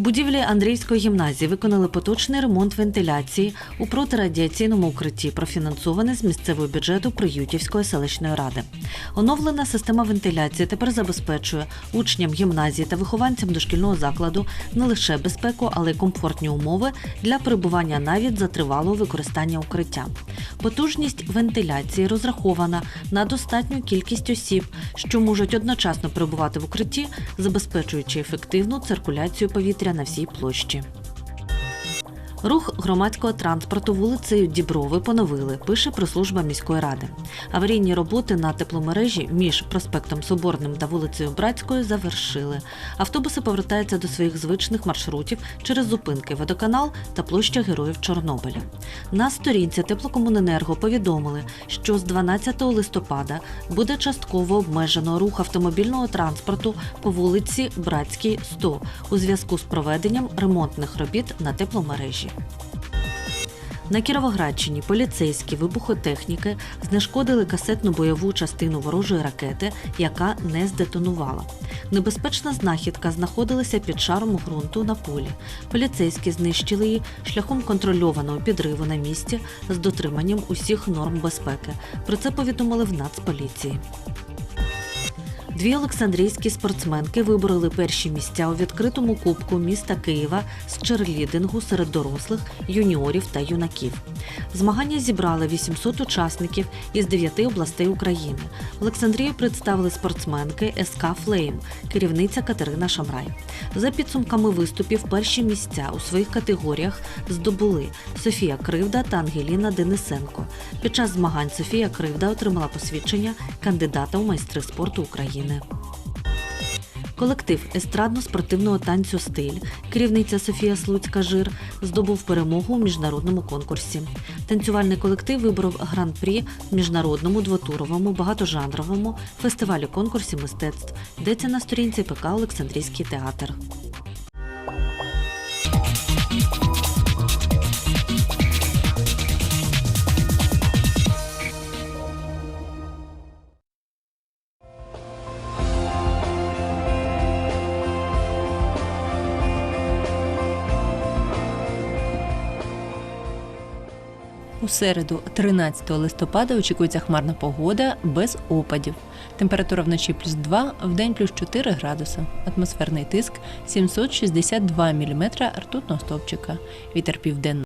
будівлі Андрійської гімназії виконали поточний ремонт вентиляції у протирадіаційному укритті, профінансоване з місцевого бюджету Приютівської селищної ради. Оновлена система вентиляції тепер забезпечує учням гімназії та вихованцям дошкільного закладу не лише безпеку, але й комфортні умови для перебування навіть за тривалого використання укриття. Потужність вентиляції розрахована на достатню кількість осіб, що можуть одночасно перебувати в укритті, забезпечуючи ефективну циркуляцію повітря на всій площі. Рух громадського транспорту вулицею Діброви поновили, пише прес-служба міської ради. Аварійні роботи на тепломережі між проспектом Соборним та вулицею Братською завершили. Автобуси повертаються до своїх звичних маршрутів через зупинки водоканал та площа Героїв Чорнобиля. На сторінці теплокомуненерго повідомили, що з 12 листопада буде частково обмежено рух автомобільного транспорту по вулиці Братській 100 у зв'язку з проведенням ремонтних робіт на тепломережі. На Кіровоградщині поліцейські вибухотехніки знешкодили касетну бойову частину ворожої ракети, яка не здетонувала. Небезпечна знахідка знаходилася під шаром ґрунту на полі. Поліцейські знищили її шляхом контрольованого підриву на місці з дотриманням усіх норм безпеки. Про це повідомили в Нацполіції. Дві олександрійські спортсменки вибороли перші місця у відкритому кубку міста Києва з черлідингу серед дорослих, юніорів та юнаків. Змагання зібрали 800 учасників із 9 областей України. Олександрію представили спортсменки СК Флейм, керівниця Катерина Шамрай. За підсумками виступів, перші місця у своїх категоріях здобули Софія Кривда та Ангеліна Денисенко. Під час змагань Софія Кривда отримала посвідчення кандидата у майстри спорту України. Колектив естрадно-спортивного танцю Стиль, керівниця Софія Слуцька Жир, здобув перемогу у міжнародному конкурсі. Танцювальний колектив виборов гран-прі в міжнародному двотуровому багатожанровому фестивалі конкурсі мистецтв. Йдеться на сторінці ПК Олександрійський театр. У середу, 13 листопада, очікується хмарна погода без опадів. Температура вночі плюс 2, вдень плюс 4 градуса. Атмосферний тиск 762 мм ртутного стовпчика. Вітер південний.